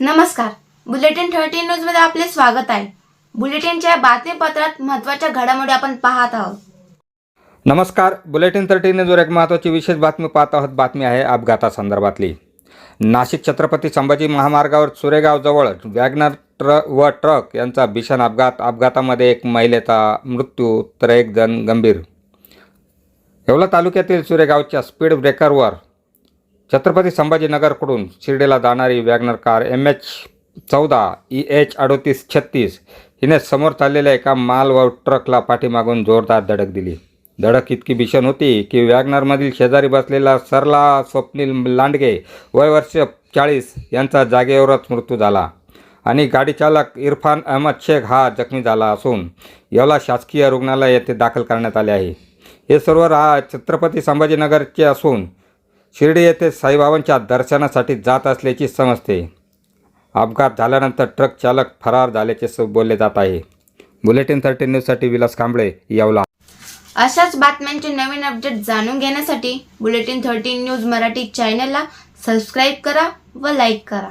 नमस्कार. Bulletin thirty न्यूजमध्ये आपले स्वागत आहे. बुलेटिनच्या बातमीपत्रात महत्त्वाच्या घडामोडी आपण पाहत आहोत. नमस्कार. बुलेटिन थर्टी न्यूजवर एक महत्त्वाची विशेष बातमी पाहत आहोत. बातमी आहे अपघातासंदर्भातली नाशिक छत्रपती संभाजी महामार्गावर सुरेगावजवळ वॅगनर ट्र व ट्रक यांचा भीषण अपघात. अपघातामध्ये एक महिलेचा मृत्यू तर एक जण गंभीर. येवला तालुक्यातील सुरेगावच्या स्पीड ब्रेकरवर छत्रपती संभाजीनगरकडून शिर्डीला जाणारी वॅगनर कार एम एच चौदा ई एच अडोतीस छत्तीस हिने समोर चाललेल्या एका माल व ट्रकला पाठीमागून जोरदार धडक दिली. धडक इतकी भीषण होती की वॅगनरमधील शेजारी बसलेला सरला स्वप्नील लांडगे वय वर्ष चाळीस यांचा जागेवरच मृत्यू झाला आणि गाडीचालक इरफान अहमद शेख हा जखमी झाला असून याला शासकीय रुग्णालय येथे दाखल करण्यात आले आहे. हे सर्व हा छत्रपती संभाजीनगरचे असून शिर्डी येथे साईबाबांच्या दर्शनासाठी जात असल्याची समजते. अपघात झाल्यानंतर ट्रक चालक फरार झाल्याचे बोलले जात आहे. बुलेटिन थर्टी न्यूजसाठी विलास कांबळे यावला. अशाच बातम्यांचे नवीन अपडेट जाणून घेण्यासाठी बुलेटिन थर्टी न्यूज मराठी चॅनलला सबस्क्राईब करा व लाईक करा.